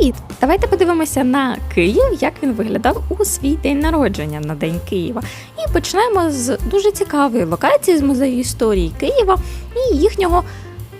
Привіт! Давайте подивимося на Київ, як він виглядав у свій день народження на День Києва. І почнемо з дуже цікавої локації з музею історії Києва і їхнього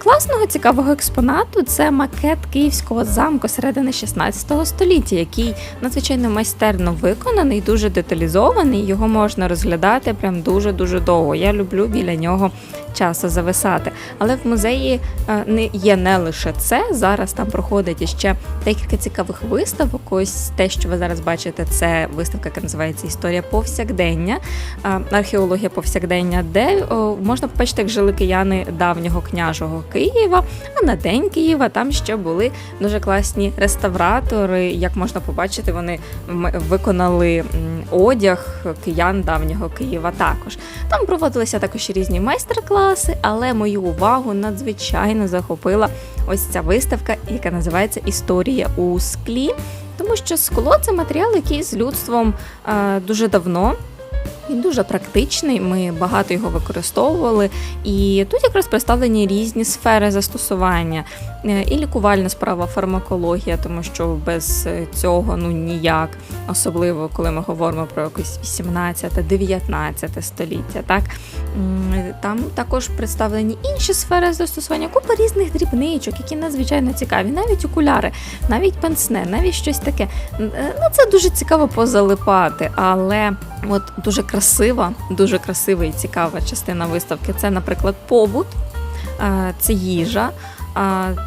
класного цікавого експонату. Це макет київського замку середини 16 століття, який надзвичайно майстерно виконаний, дуже деталізований. Його можна розглядати прям дуже дуже довго. Я люблю біля нього часу зависати. Але в музеї е, не є не лише це. Зараз там проходить іще декілька цікавих виставок. Ось те, що ви зараз бачите, це виставка, яка називається Історія повсякдення, е, археологія повсякдення, де можна побачити, як жили кияни давнього княжого Києва. А на день Києва там ще були дуже класні реставратори. Як можна побачити, вони виконали одяг киян давнього Києва також. Там проводилися також різні майстер-класи, але мою увагу надзвичайно захопила ось ця виставка, яка називається Історія у склі. Тому що скло це матеріал, який з людством е, дуже давно. Він дуже практичний, ми багато його використовували, і тут якраз представлені різні сфери застосування, і лікувальна справа, фармакологія, тому що без е, цього ну ніяк, особливо коли ми говоримо про якесь 18-19 століття. Так там також представлені інші сфери застосування, купа різних дрібничок, які надзвичайно цікаві, навіть окуляри, навіть пенсне, навіть щось таке. Е, Ну це дуже цікаво позалипати, але от дуже красива, дуже красива і цікава частина виставки. Це, наприклад, побут, е, це їжа.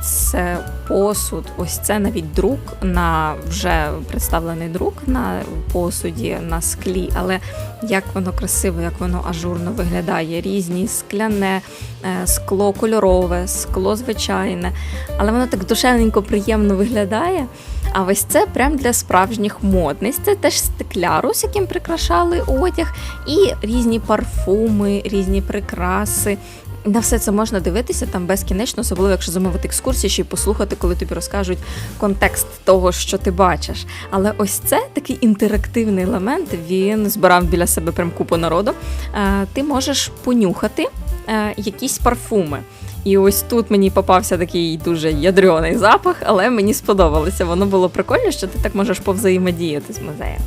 Це посуд, ось це навіть друк на вже представлений друк на посуді на склі, але як воно красиво, як воно ажурно виглядає. Різні скляне, е, скло кольорове, скло звичайне, але воно так душевненько приємно виглядає. А ось це прям для справжніх модниць. Це теж стеклярус, яким прикрашали одяг, і різні парфуми, різні прикраси. На все це можна дивитися там безкінечно, особливо якщо замовити екскурсію, ще й послухати, коли тобі розкажуть контекст того, що ти бачиш. Але ось це такий інтерактивний елемент. Він збирав біля себе прям купу народу. Е, Ти можеш понюхати е, якісь парфуми. І ось тут мені попався такий дуже ядрений запах, але мені сподобалося. Воно було прикольно, що ти так можеш повзаємодіяти з музеєм.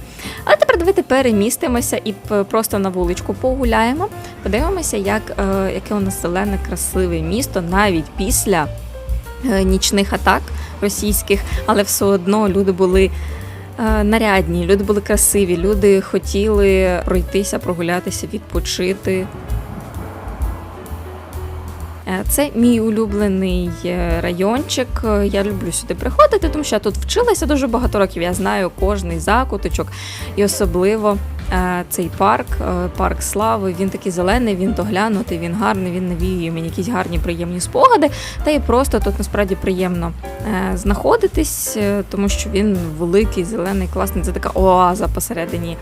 Але тепер давайте перемістимося і просто на вуличку погуляємо. Подивимося, як, е, яке у нас зелене, красиве місто навіть після е, нічних атак російських, але все одно люди були. е, Нарядні, люди були красиві, люди хотіли пройтися, прогулятися, відпочити. Е, Це мій улюблений е, райончик. Е, Я люблю сюди приходити, тому що я тут вчилася дуже багато років. Я знаю кожний закуточок, і особливо цей парк, парк слави. Він такий зелений, він доглянутий, він гарний, він навіює мені якісь гарні приємні спогади. Та і просто тут насправді приємно знаходитись, тому що він великий, зелений, класний. Це така оаза посередині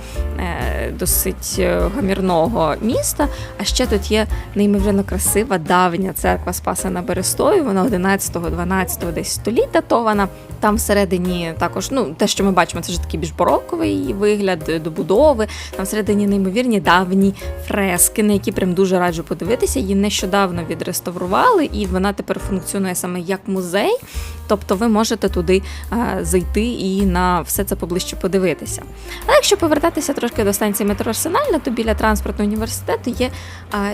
досить е, гамірного міста. А ще тут є неймовірно красива давня церква Спаса на Берестою. Вона 11-12 десь століть датована. Там всередині також, ну те, що ми бачимо, це вже такий більш бароковий вигляд е, добудови. Там всередині неймовірні давні фрески, на які прям дуже раджу подивитися. Її нещодавно відреставрували, і вона тепер функціонує саме як музей. Тобто ви можете туди е, зайти і на все це поближче подивитися. Але якщо повертатися трошки до станції метро Арсенальна, то біля транспортного університету є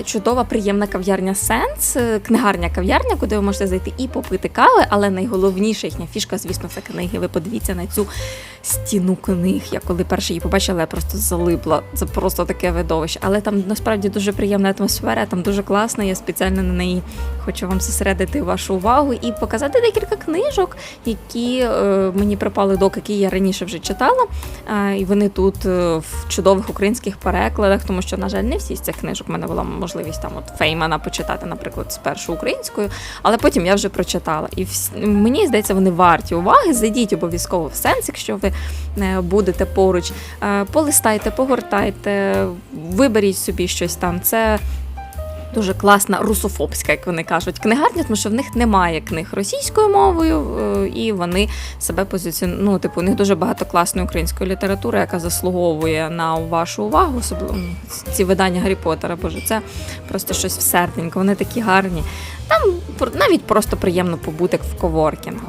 чудова приємна кав'ярня Сенс, е, книгарня кав'ярня, куди ви можете зайти і попити кави, але найголовніша їхня фішка, звісно, це книги. Ви подивіться на цю стіну книг. Я коли перше її побачила, я просто залипла. Це просто таке видовище. Але там насправді дуже приємна атмосфера, там дуже класно. Я спеціально на неї хочу вам зосередити вашу увагу і показати декілька книжок, які е, мені припали до які я раніше вже читала. Е, і вони тут е, в чудових українських перекладах, тому що, на жаль, не всі з цих книжок в мене була можливість там от Феймана почитати, наприклад, спершу українською, але потім я вже прочитала. І вс- мені здається, вони варті уваги. Зайдіть обов'язково в сенс, якщо ви е, будете поруч. Е, Полистайте, погортайте, виберіть собі щось там. Це дуже класна русофобська, як вони кажуть, книгарня, тому що в них немає книг російською мовою, е, і вони себе позиціонують. Ну, типу, у них дуже багато класної української літератури, яка заслуговує на вашу увагу, особливо ну, ці видання Гаррі Поттера. Боже, це просто щось в серденько. Вони такі гарні. Там навіть просто приємно побути в коворкінгу.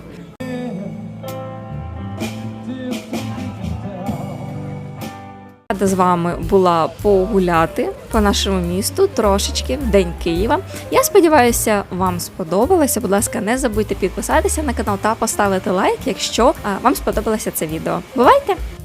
Рада з вами була погуляти по нашому місту трошечки в День Києва. Я сподіваюся, вам сподобалося. Будь ласка, не забудьте підписатися на канал та поставити лайк, якщо вам сподобалося це відео. Бувайте!